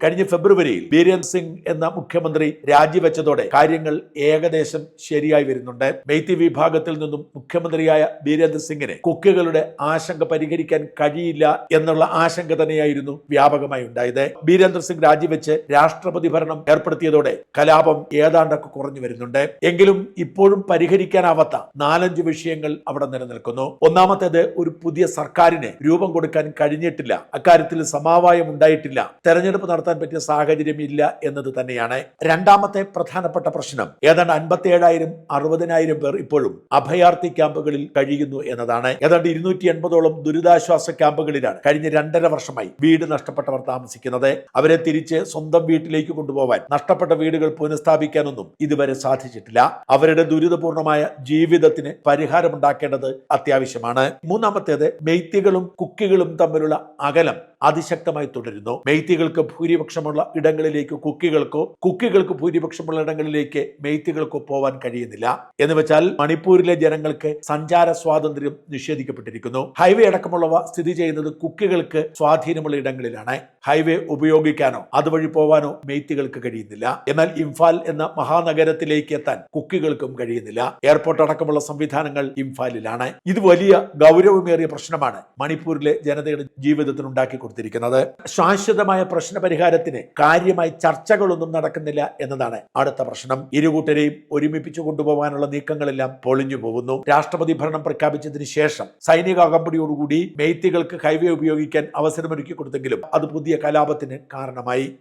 കഴിഞ്ഞ ഫെബ്രുവരിയിൽ ബീരേന്ദ് സിംഗ് എന്ന മുഖ്യമന്ത്രി രാജിവെച്ചതോടെ കാര്യങ്ങൾ ഏകദേശം ശരിയായി വരുന്നുണ്ട്. മെയ്ത്തി വിഭാഗത്തിൽ നിന്നും മുഖ്യമന്ത്രിയായ ബീരേന്ദ്ര സിംഗിന് കുക്കികളുടെ ആശങ്ക പരിഹരിക്കാൻ കഴിയില്ല എന്നുള്ള ആശങ്ക തന്നെയായിരുന്നു വ്യാപകമായി ഉണ്ടായത്. ബീരേന്ദ്ര സിംഗ് രാജിവെച്ച് രാഷ്ട്രപതി ഭരണം ഏർപ്പെടുത്തിയതോടെ കലാപം ഏതാണ്ടൊക്കെ കുറഞ്ഞു വരുന്നുണ്ട്. എങ്കിലും ഇപ്പോഴും പരിഹരിക്കാനാവാത്ത നാലഞ്ച് വിഷയങ്ങൾ അവിടെ നിലനിൽക്കുന്നു. ഒന്നാമത്തേത് ഒരു പുതിയ സർക്കാരിന് രൂപം കൊടുക്കാൻ കഴിഞ്ഞിട്ടില്ല. അക്കാര്യത്തിൽ സമാവായം ഉണ്ടായിട്ടില്ല. തെരഞ്ഞെടുപ്പ് പറ്റിയ സാഹചര്യം ഇല്ല എന്നത് തന്നെയാണ് രണ്ടാമത്തെ പ്രധാനപ്പെട്ട പ്രശ്നം. ഏതാണ്ട് അൻപത്തി ഏഴായിരം അറുപതിനായിരം പേർ ഇപ്പോഴും അഭയാർത്ഥി ക്യാമ്പുകളിൽ കഴിയുന്നു എന്നതാണ്. ഏതാണ്ട് ഇരുന്നൂറ്റി എൺപതോളം ദുരിതാശ്വാസ ക്യാമ്പുകളിലാണ് കഴിഞ്ഞ രണ്ടര വർഷമായി വീട് നഷ്ടപ്പെട്ടവർ താമസിക്കുന്നത്. അവരെ തിരിച്ച് സ്വന്തം വീട്ടിലേക്ക് കൊണ്ടുപോകാൻ നഷ്ടപ്പെട്ട വീടുകൾ പുനഃസ്ഥാപിക്കാനൊന്നും ഇതുവരെ സാധിച്ചിട്ടില്ല. അവരുടെ ദുരിതപൂർണമായ ജീവിതത്തിന് പരിഹാരമുണ്ടാക്കേണ്ടത് അത്യാവശ്യമാണ്. മൂന്നാമത്തേത് മെയ്ത്തികളും കുക്കികളും തമ്മിലുള്ള അകലം അതിശക്തമായി തുടരുന്നു. മെയ്ത്തികൾക്ക് ഭൂരിപക്ഷമുള്ള ഇടങ്ങളിലേക്ക് കുക്കികൾക്കോ കുക്കികൾക്ക് ഭൂരിപക്ഷമുള്ള ഇടങ്ങളിലേക്ക് മെയ്ത്തികൾക്കോ പോവാൻ കഴിയുന്നില്ല. എന്ന് വെച്ചാൽ മണിപ്പൂരിലെ ജനങ്ങൾക്ക് സഞ്ചാര സ്വാതന്ത്ര്യം നിഷേധിക്കപ്പെട്ടിരിക്കുന്നു. ഹൈവേ അടക്കമുള്ളവ സ്ഥിതി ചെയ്യുന്നത് കുക്കികൾക്ക് സ്വാധീനമുള്ള ഇടങ്ങളിലാണ്. ഹൈവേ ഉപയോഗിക്കാനോ അതുവഴി പോവാനോ മെയ്ത്തികൾക്ക് കഴിയുന്നില്ല. എന്നാൽ ഇംഫാൽ എന്ന മഹാനഗരത്തിലേക്ക് എത്താൻ കുക്കികൾക്കും കഴിയുന്നില്ല. എയർപോർട്ട് അടക്കമുള്ള സംവിധാനങ്ങൾ ഇംഫാലിലാണ്. ഇത് വലിയ ഗൗരവമേറിയ പ്രശ്നമാണ് മണിപ്പൂരിലെ ജനതയുടെ ജീവിതത്തിന് ഉണ്ടാക്കി കൊടുത്തിരിക്കുന്നത്. ശാശ്വതമായ പ്രശ്ന പരിഹാരത്തിന് കാര്യമായി ചർച്ചകളൊന്നും നടക്കുന്നില്ല എന്നതാണ് അടുത്ത പ്രശ്നം. ഇരുകൂട്ടരെയും ഒരുമിപ്പിച്ചു കൊണ്ടുപോകാനുള്ള നീക്കങ്ങളെല്ലാം പൊളിഞ്ഞു പോകുന്നു. രാഷ്ട്രപതി ഭരണം പ്രഖ്യാപിച്ചതിന് ശേഷം സൈനിക അകമ്പടിയോടുകൂടി മെയ്ത്തികൾക്ക് ഹൈവേ ഉപയോഗിക്കാൻ അവസരമൊരുക്കി കൊടുത്തെങ്കിലും അത് പുതിയ കലാപത്തിന് കാരണമായി.